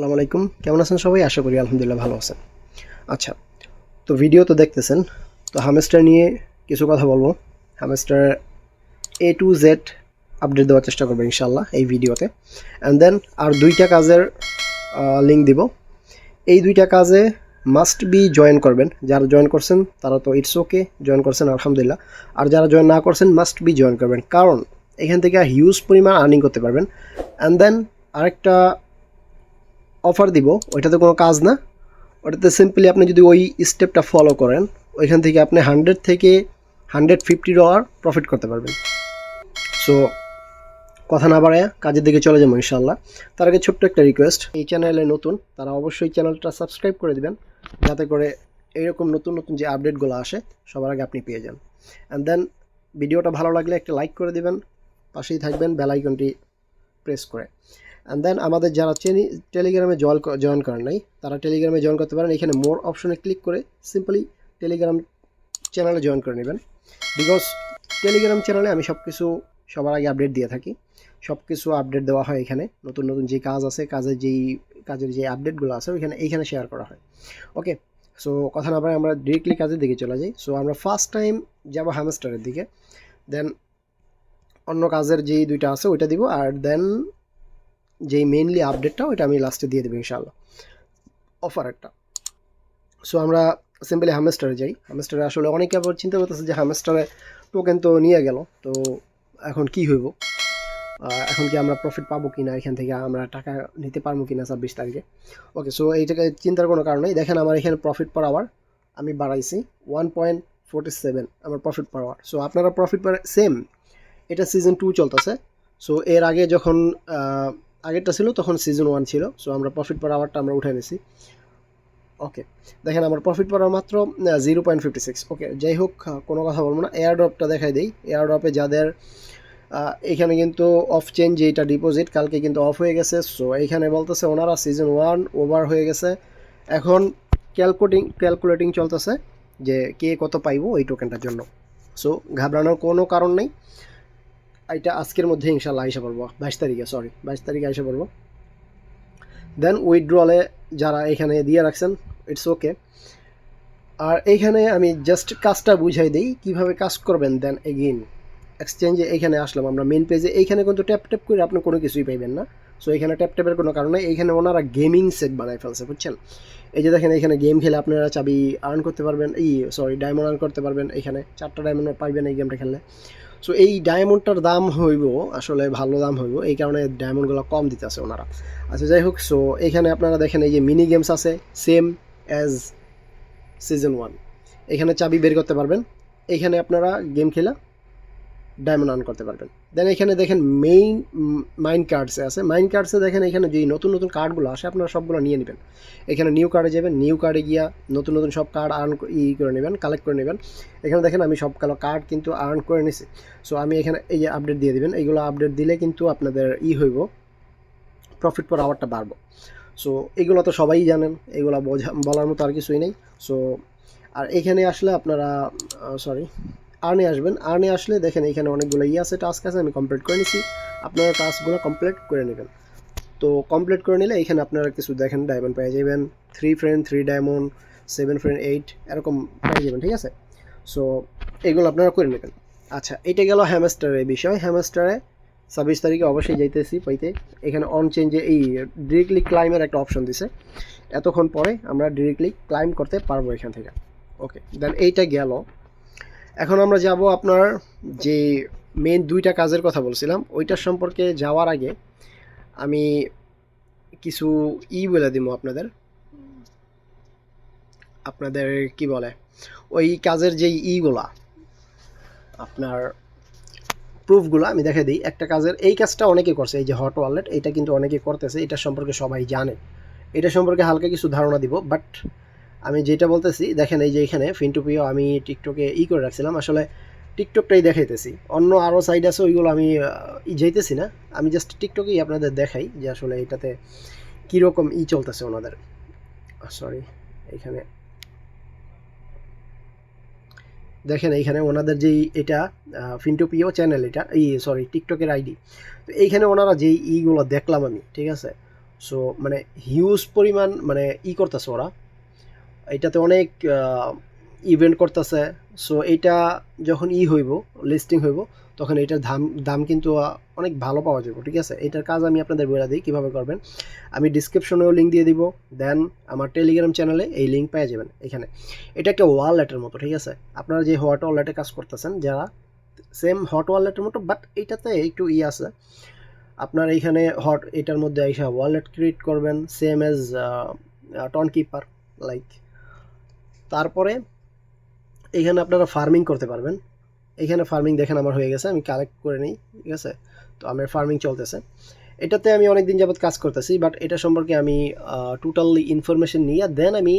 আসসালামু আলাইকুম। কেমন আছেন সবাই? আশা করি আলহামদুলিল্লাহ ভালো আছেন। আচ্ছা তো ভিডিও তো দেখতেছেন। তো হামেস্টার নিয়ে কিছু কথা বলব। Hamster A to Z update দেওয়ার চেষ্টা করব ইনশাল্লাহ এই ভিডিওতে অ্যান্ড দেন আর দুইটা কাজের লিঙ্ক দিব। এই দুইটা কাজে মাস্ট বি জয়েন করবেন। যারা জয়েন করছেন, তারা তো ইটস ওকে জয়েন করছেন, আলহামদুলিল্লাহ। আর যারা জয়েন না করছেন মাস্ট বি জয়েন করবেন। কারণ এখান থেকে হিউজ পরিমাণ আর্নিং করতে পারবেন। অ্যান্ড দেন আরেকটা অফার দিব, ওইটাতে কোনো কাজ না। ওটাতে সিম্পলি আপনি যদি ওই স্টেপটা ফলো করেন, ওইখান থেকে আপনি হান্ড্রেড থেকে হান্ড্রেড ফিফটি ডলার প্রফিট করতে পারবেন। সো কথা না বাড়ায় কাজের দিকে চলে যাব ইনশাল্লাহ তার আগে ছোট্ট একটা রিকোয়েস্ট এই চ্যানেলে নতুন, তারা অবশ্যই চ্যানেলটা সাবস্ক্রাইব করে দেবেন, যাতে করে এরকম নতুন নতুন যে আপডেটগুলো আসে, সবার আগে আপনি পেয়ে যান। অ্যান্ড দেন ভিডিওটা ভালো লাগলে একটা লাইক করে দিবেন, পাশেই থাকবেন বেল আইকনটি প্রেস করে। অ্যান্ড দেন আমাদের যারা চেনি টেলিগ্রামে জয়েন জয়েন করেন নাই, তারা টেলিগ্রামে জয়েন করতে পারেন। এখানে মোর অপশনে ক্লিক করে সিম্পলি টেলিগ্রাম চ্যানেলে জয়েন করে নেবেন। বিকজ টেলিগ্রাম চ্যানেলে আমি সব কিছু সবার আগে আপডেট দিয়ে থাকি। সব কিছু আপডেট দেওয়া হয় এখানে। নতুন নতুন যে কাজ আছে, কাজের যেই, কাজের যে আপডেটগুলো আছে, ওইখানে, এইখানে শেয়ার করা হয়। ওকে সো কথা না পারে আমরা ডিরেক্টলি কাজের দিকে চলে যাই। সো আমরা ফার্স্ট টাইম যাব হ্যামস্টারের দিকে। দেন অন্য কাজের যেই দুইটা আছে, ওইটা দিব। আর দেন যেই মেইনলি আপডেটটা ওইটা আমি লাস্টে দিয়ে দেবো ইনশাআল্লাহ। অফার একটা। সো আমরা সিম্পলি হ্যামস্টারে যাই। হ্যামস্টারে আসলে অনেকে আবার চিন্তা করতেছে যে হ্যামেস্টারে টোকেন তো নিয়ে গেল, তো এখন কি হইব? এখন কি আমরা প্রফিট পাবো কি না এখান থেকে আমরা টাকা নিতে পারব কি না ছাব্বিশ তারিখে? ওকে সো এইটাকে চিন্তার কোনো কারণ নেই। দেখেন আমার এখানে প্রফিট পার আওয়ার আমি বাড়াইছি ওয়ান পয়েন্ট ফোর্টি সেভেন আমার প্রফিট পার আওয়ার সো আপনারা প্রফিট পার সেম এটা সিজন টু চলতেছে। সো এর আগে যখন আগেরটা ছিল, তখন সিজন ওয়ান ছিল সো আমরা প্রফিট পার আওয়ারটা আমরা উঠে নিছি। ওকে দেখেন আমার প্রফিট পার মাত্র zero point fifty six okay যাই হোক কোনো কথা বলব না। এয়ার ড্রপটা দেখাই দিই। এয়ার ড্রপে যাদের এখানে কিন্তু অফ চেঞ্জ যেটা ডিপোজিট কালকে কিন্তু অফ হয়ে গেছে। সো এইখানে বলতেছে ওনারা সিজন ওয়ান ওভার হয়ে গেছে। এখন ক্যালকুলেটিং ক্যালকুলেটিং চলতেছে যে কে কত পাইবো এই টোকেনটার জন্য। সো ঘাবড়ানোর কোনো কারণ নেই। এটা আজকের মধ্যে ইনশাল্লাহ আইসা পড়ব। বাইশ তারিখে সরি বাইশ তারিখে আইসা পড়ব। দেন উইথড্রলে যারা এখানে দিয়ে রাখছেন ইটস ওকে আর এইখানে আমি জাস্ট কাজটা বুঝাই দিই, কীভাবে কাজ করবেন দেন এগেইন এক্সচেঞ্জে এইখানে আসলাম আমরা মেন পেজে এইখানে কিন্তু ট্যাপ ট্যাপ করে আপনি কোনো কিছুই পাইবেন না। সো এখানে ট্যাপ ট্যাপের কোনো কারণে এইখানে ওনারা গেমিং সেট বানাই ফেলছে, বুঝছেন? এই যে দেখেন এখানে গেম খেলে আপনারা চাবি আর্ন করতে পারবেন এই সরি ডায়মন্ড আর্ন করতে পারবেন। এখানে চারটা ডায়মন্ড পাইবেন এই গেমটা খেললে। সো এই ডায়মন্ডটার দাম হইব, আসলে ভালো দাম হইব, এই কারণে ডায়মন্ডগুলো কম দিতেছে ওনারা। আচ্ছা যাই হোক সো এখানে আপনারা দেখেন এই যে মিনি গেমস আছে সেম অ্যাজ সিজন ওয়ান এখানে চাবি বের করতে পারবেন। এখানে আপনারা গেম খেলা ডায়মন্ড আর্ন করতে পারবেন। দেন এখানে দেখেন মেইন মাইন কার্ডসে আছে। মাইন কার্ডসে দেখেন এখানে যে নতুন নতুন কার্ডগুলো আসে, আপনারা সবগুলো নিয়ে নেবেন। এখানে নিউ কার্ডে যাবেন নিউ কার্ডে গিয়া নতুন নতুন সব কার্ড আর্ন ই করে নেবেন কালেক্ট করে নেবেন। এখানে দেখেন আমি সব কালো কার্ড কিন্তু আর্ন করে নিছি। সো আমি এখানে এই যে আপডেট দিয়ে দিবেন, এইগুলো আপডেট দিলে কিন্তু আপনাদের ই হইব প্রফিট পর আওয়ারটা বাড়বো। সো এগুলো তো সবাই জানেন, এগুলো বোঝা, বলার মতো আর কিছুই নেই। সো আর এখানে আসলে আপনারা সরি আর্নে আসবেন। আর্নে আসলে দেখেন এখানে অনেকগুলো ইয়ে আছে টাস্ক আছে, আমি কমপ্লিট করে নিছি। আপনারা টাস্কগুলো কমপ্লিট করে নেবেন। তো কমপ্লিট করে নিলে এখানে আপনারা কিছু দেখেন ডায়মন্ড পেয়ে যাবেন three friend three diamond seven friend eight এরকম পেয়ে যাবেন, ঠিক আছে? সো এগুলো আপনারা করে নেবেন। আচ্ছা এটা গেল হ্যামস্টারের বিষয়। হ্যামস্টারে ছাব্বিশ তারিখে অবশ্যই যাইতেছি পাইতে। এখানে অন চেঞ্জে এই ডিরেক্টলি ক্লাইমের একটা অপশন দিছে। এতক্ষণ পরে আমরা ডিরেক্টলি ক্লাইম করতে পারব এখান থেকে। ওকে দেন এইটা গেল। এখন আমরা যাব আপনার যে মেন দুইটা কাজের কথা বলছিলাম, ওইটার সম্পর্কে যাওয়ার আগে আমি কিছু ই বলে দিব আপনাদের। আপনাদের কি বলে? ওই কাজের যেই ইগুলা, আপনার প্রুফগুলো আমি দেখে দিই। একটা কাজের, এই কাজটা অনেকে করছে, এই যে হট ওয়ালেট এটা কিন্তু অনেকে করতেছে, এটা সম্পর্কে সবাই জানে। এটা সম্পর্কে হালকা কিছু ধারণা দিব বাট আমি যেটা বলতেছি, দেখেন এই যে এখানে ফিনটুপিও আমি টিকটকে ই করে রাখছিলাম, আসলে টিকটকটাই দেখাইতেছি। অন্য আরও সাইড আছে, ওইগুলো আমি যাইতেছি না। আমি জাস্ট টিকটকেই আপনাদের দেখাই যে আসলে এটাতে কীরকম ই চলতেছে ওনাদের। সরি এখানে। দেখেন এইখানে ওনাদের যেই এটা ফিনটুপিও চ্যানেল এটা এই সরি টিকটকের আইডি। তো এইখানে ওনারা যেই ইগুলো দেখলাম আমি, ঠিক আছে? সো মানে হিউজ পরিমাণ মানে ই করতেছে ওরা। এটাতে অনেক ইভেন্ট করতেছে। সো এটা যখন ই হইব লিস্টিং হইব, তখন এটার দাম দাম কিন্তু অনেক ভালো পাওয়া যাবে ঠিক আছে? এটার কাজ আমি আপনাদের বলে দিই, কীভাবে করবেন? আমি ডিসক্রিপশনেও লিঙ্ক দিয়ে দিব দেন আমার টেলিগ্রাম চ্যানেলে এই লিঙ্ক পেয়ে যাবেন, এখানে। এটা একটা ওয়ালেটের মতো, ঠিক আছে? আপনারা যে হট ওয়ালেটে কাজ করতেছেন, যারা সেম হট ওয়ালেটের মতো বাট এইটাতে একটু ই আছে। আপনার এইখানে হট এটার মধ্যে এসে ওয়ালেট ক্রিয়েট করবেন same as Tonkeeper like তারপরে এখানে আপনারা ফার্মিং করতে পারবেন। এখানে ফার্মিং দেখেন আমার হয়ে গেছে, আমি কালেক্ট করে নিই, ঠিক আছে? তো আমার ফার্মিং চলতেছে। এটাতে আমি অনেক দিন যাবৎ কাজ করতেছি বাট এটা সম্পর্কে আমি টোটালি ইনফরমেশন নিয়ে দেন আমি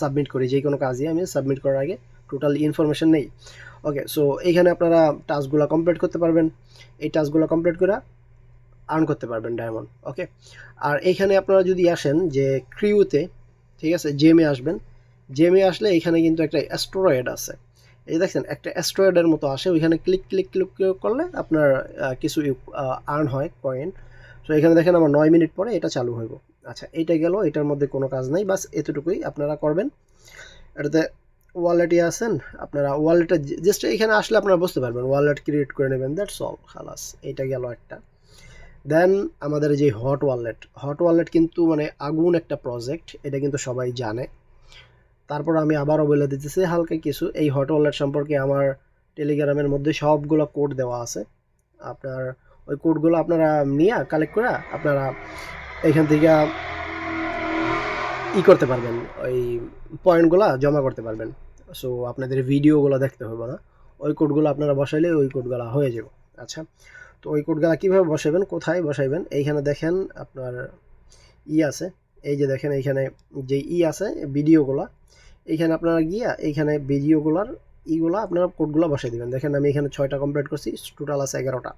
সাবমিট করি, যে কোনো কাজই আমি সাবমিট করার আগে টোটাল ইনফরমেশন নেই। ওকে সো এইখানে আপনারা টাস্কগুলো কমপ্লিট করতে পারবেন। এই টাস্কগুলো কমপ্লিট করে আর্ন করতে পারবেন ডায়মন্ড ওকে আর এইখানে আপনারা যদি আসেন যে ক্রিউতে ঠিক আছে? জেমে আসবেন জেমে আসলে এখানে কিন্তু একটা অ্যাস্ট্রয়েড আছে। এই দেখছেন একটা অ্যাস্ট্রয়েডের মতো আসে, ওইখানে ক্লিক ক্লিক ক্লিক ক্লিক করলে আপনার কিছু আর্ন হয় কয়েন সো এখানে দেখেন আমার নয় মিনিট পরে এটা চালু হইব। আচ্ছা এটা গেল, এটার মধ্যে কোনো কাজ নাই, বাস এতটুকুই আপনারা করবেন। এটাতে ওয়ালেটই আছেন, আপনারা ওয়ালেটে জাস্ট এখানে আসলে আপনারা বুঝতে পারবেন ওয়ালেট ক্রিয়েট করে নেবেন দ্যাটস অল খালাস, এইটা গেল একটা। দেন আমাদের যে হট ওয়ালেট হট ওয়ালেট কিন্তু মানে আগুন একটা প্রজেক্ট এটা কিন্তু সবাই জানে। তারপর আমি আবারও বলে দিতেছি, হালকা কিছু। এই হট ওয়ালেট সম্পর্কে আমার টেলিগ্রামের মধ্যে সবগুলো কোড দেওয়া আছে। আপনার ওই কোডগুলো আপনারা নিয়ে কালেক্ট করে আপনারা এখান থেকে ই করতে পারবেন। ওই পয়েন্টগুলো জমা করতে পারবেন। সো আপনাদের ভিডিওগুলো দেখতে হবে না। ওই কোডগুলো আপনারা বসাইলে ওই কোডগুলো হয়ে যাবে। আচ্ছা তো ওই কোডগুলো কীভাবে বসাবেন কোথায় বসাইবেন? এইখানে দেখেন আপনার ই আছে। এই যে দেখেন এইখানে যে ই আছে ভিডিওগুলো এইখানে আপনারা গিয়া এইখানে ভিডিওগুলোর ইগুলো আপনারা কোডগুলো বসাই দিবেন। দেখেন আমি এখানে ছয়টা কমপ্লিট করছি টোটাল আছে এগারোটা।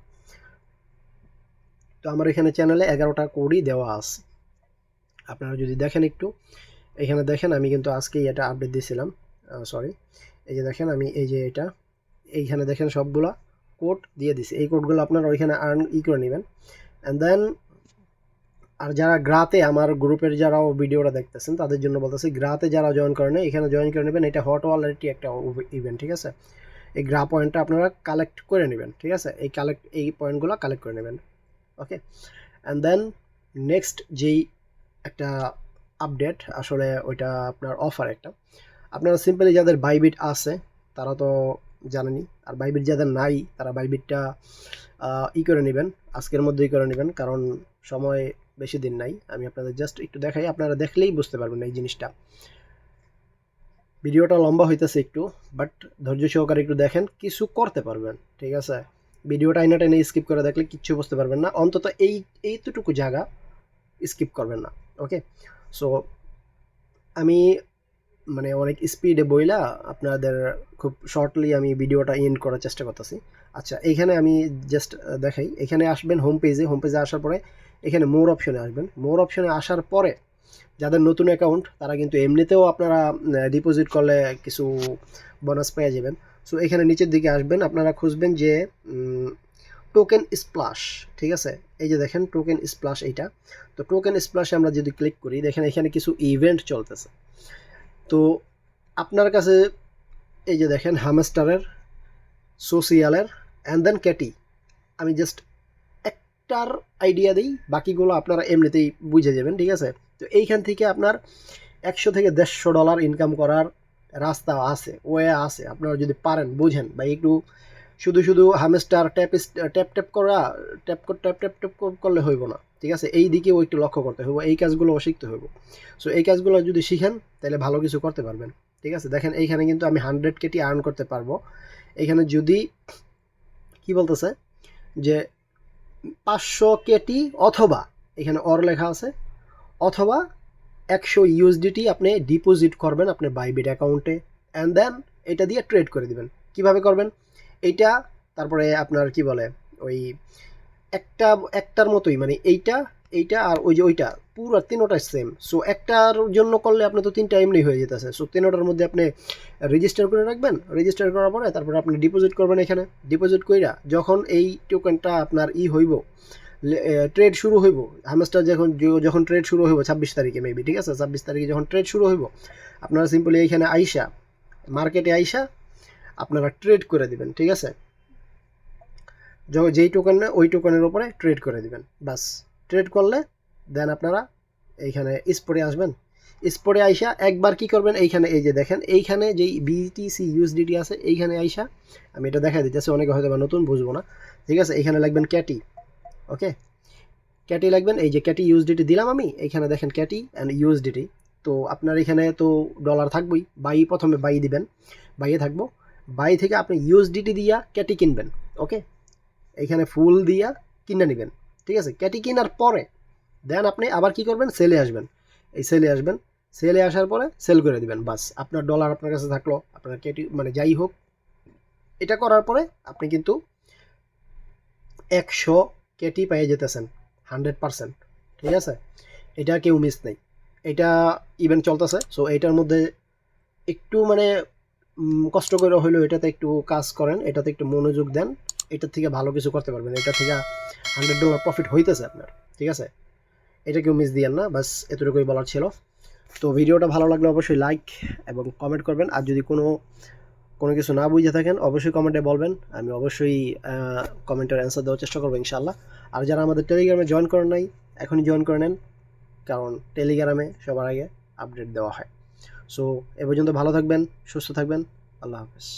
তো আমার এখানে চ্যানেলে এগারোটা কোডই দেওয়া আছে। আপনারা যদি দেখেন একটু, এখানে দেখেন আমি কিন্তু আজকেই এটা আপডেট দিয়েছিলাম সরি এই যে দেখেন আমি এই যে এটা, এইখানে দেখেন সবগুলা কোড দিয়ে দিছি এই কোডগুলো আপনারা ওইখানে আর্ন ই করে নেবেন। অ্যান্ড দেন আর যারা গ্রাতে, আমার গ্রুপের যারাও ভিডিওটা দেখতেছেন, তাদের জন্য বলতেছি, গ্রাতে যারা জয়েন করেন এখানে জয়েন করে নেবেন, এটা হট ওয়ালেটই একটা ইভেন্ট ঠিক আছে? এই গ্রা পয়েন্টটা আপনারা কালেক্ট করে নেবেন, ঠিক আছে? এই কালেক্ট এই পয়েন্টগুলো কালেক্ট করে নেবেন ওকে অ্যান্ড দেন নেক্সট যেই একটা আপডেট আসলে ওইটা আপনার অফার একটা। আপনারা সিম্পলি যাদের বাইবিট আছে, তারা তো জানেনই, আর বাইবিট যাদের নাই, তারা বাইবিটটা ই করে নেবেন, আজকের মধ্যেই করে নেবেন, কারণ সময় বেশি দিন নাই। আমি আপনাদের জাস্ট একটু দেখাই, আপনারা দেখলেই বুঝতে পারবেন এই জিনিসটা। ভিডিওটা লম্বা হইতেছে একটু বাট ধৈর্য সহকারে একটু দেখেন, কিছু করতে পারবেন, ঠিক আছে? ভিডিওটা আইনা টেনে স্কিপ করে দেখলে কিচ্ছু বুঝতে পারবেন না, অন্তত এই, এইটুকু জায়গা স্কিপ করবেন না ওকে সো আমি মানে অনেক স্পিডে বইলা আপনাদের খুব শর্টলি আমি ভিডিওটা এন্ড করার চেষ্টা করতেছি। আচ্ছা এইখানে আমি জাস্ট দেখাই, এখানে আসবেন হোম পেজে হোম পেজে আসার পরে এখানে মোর অপশনে আসবেন। মোর অপশনে আসার পরে যাদের নতুন অ্যাকাউন্ট তারা কিন্তু এমনিতেও আপনারা ডিপোজিট করলে কিছু বোনাস পেয়ে যাবেন। সো এখানে নিচের দিকে আসবেন। আপনারা খুঁজবেন যে টোকেন স্প্লাশ ঠিক আছে? এই যে দেখেন টোকেন স্প্লাশ এইটা। তো টোকেন স্প্লাশে আমরা যদি ক্লিক করি, দেখেন এখানে কিছু ইভেন্ট চলতেছে। তো আপনার কাছে এই যে দেখেন হামস্টারের সোশিয়ালের অ্যান্ড দেন ক্যাটি আমি জাস্ট একটার আইডিয়া দিই, বাকিগুলো আপনারা এমনিতেই বুঝে যাবেন, ঠিক আছে? তো এইখান থেকে আপনার একশো থেকে দেড়শো ডলার ইনকাম করার রাস্তা আছে, ওয়ে আছে, আপনারা যদি পারেন, বুঝেন। বা একটু শুধু শুধু হামেস্টার ট্যাপ ট্যাপ ট্যাপ করা ট্যাপ ট্যাপ ট্যাপ ট্যাপ করলে হইব না, ঠিক আছে? এই দিকেও একটু লক্ষ্য করতে হইব, এই কাজগুলো শিখতে হইব। সো এই কাজগুলো যদি শিখেন, তাহলে ভালো কিছু করতে পারবেন, ঠিক আছে? দেখেন, এইখানে কিন্তু আমি হান্ড্রেড কেটি আর্ন করতে পারব। এখানে যদি, কি বলতেছে? যে পাঁচশো কেটি অথবা, এখানে অর লেখা আছে, অথবা একশো ইউএসডিটি আপনি ডিপোজিট করবেন আপনার বাইবিট অ্যাকাউন্টে অ্যান্ড দেন এটা দিয়ে ট্রেড করে দিবেন। কীভাবে করবেন? এইটা, তারপরে আপনার কি বলে, ওই একটা, একটার মতোই মানে এইটা এইটা আর ওই যে ওইটা, পুরো তিনোটা সেম সো একটার জন্য করলে আপনি তো তিনটা এমনি হয়ে যেতেছে। সো তিনোটার মধ্যে আপনি রেজিস্টার করে রাখবেন। রেজিস্টার করার পরে তারপরে আপনি ডিপোজিট করবেন এখানে। ডিপোজিট কইরা যখন এই টোকেনটা আপনার ই হইব ট্রেড শুরু হইব হ্যামস্টার যখন যখন ট্রেড শুরু হইব, ছাব্বিশ তারিখে মেবি ঠিক আছে? ছাব্বিশ তারিখে যখন ট্রেড শুরু হইব, আপনারা সিম্পলি এইখানে আইসা মার্কেটে আইসা আপনারা ট্রেড করে দিবেন, ঠিক আছে? যেই টোকেন ওই টোকেনের উপরে ট্রেড করে দিবেন, বাস। ট্রেড করলে দেন আপনারা এইখানে স্পোর্টে আসবেন। স্পোর্টে আইসা একবার কি করবেন, এইখানে এই যে দেখেন, এইখানে যেই বিটিসি ইউএসডিটি আছে, এইখানে আইসা, আমি এটা দেখা দিতেছি, অনেকে হয়তো বা নতুন, বুঝব না। ঠিক আছে, এইখানে লাগবেন ক্যাটি ওকে ক্যাটি লাগবেন, এই যে ক্যাটি ইউএসডিটি দিলাম আমি, এইখানে দেখেন ক্যাটি অ্যান্ড ইউএসডিটি তো আপনার এখানে তো ডলার থাকবেই বাই প্রথমে বাই দিবেন বাইয়ে থাকব। বাই থেকে আপনি ইউএসডিটি দিয়া ক্যাটি কিনবেন ওকে এইখানে ফুল দিয়া কিনে নেবেন। ঠিক আছে? ক্যাটি কেনার পরে দেন আপনি আবার কি করবেন? সেলে আসবেন। এই সেলে আসবেন। সেলে আসার পরে সেল করে দিবেন। বাস, আপনার ডলার আপনার কাছে থাকল, আপনার ক্যাটি মানে যাই হোক। এটা করার পরে আপনি কিন্তু একশো কেটি পেয়ে যেতেছেন হান্ড্রেড পারসেন্ট ঠিক আছে? এটা কেউ মিস নেই। এটা ইভেন্ট চলতেছে সো এটার মধ্যে একটু মানে কষ্ট করে হইলেও এটাতে একটু কাজ করেন, এটাতে একটু মনোযোগ দেন। এটার থেকে ভালো কিছু করতে পারবেন। এটা থেকে হান্ড্রেড ডলার প্রফিট হইতেছে আপনার, ঠিক আছে? এটা কেউ মিস দিয়েন না, বাস এতটুকুই বলার ছিল। তো ভিডিওটা ভালো লাগলে অবশ্যই লাইক এবং কমেন্ট করবেন। আর যদি কোনো কোনো কিছু না বুঝে থাকেন, অবশ্যই কমেন্টে বলবেন। আমি অবশ্যই কমেন্টের অ্যান্সার দেওয়ার চেষ্টা করব ইনশাল্লাহ আর যারা আমাদের টেলিগ্রামে জয়েন করেন নাই, এখনই জয়েন করে নেন। কারণ টেলিগ্রামে সবার আগে আপডেট দেওয়া হয়। সো এ পর্যন্ত ভালো থাকবেন, সুস্থ থাকবেন। আল্লাহ হাফেজ।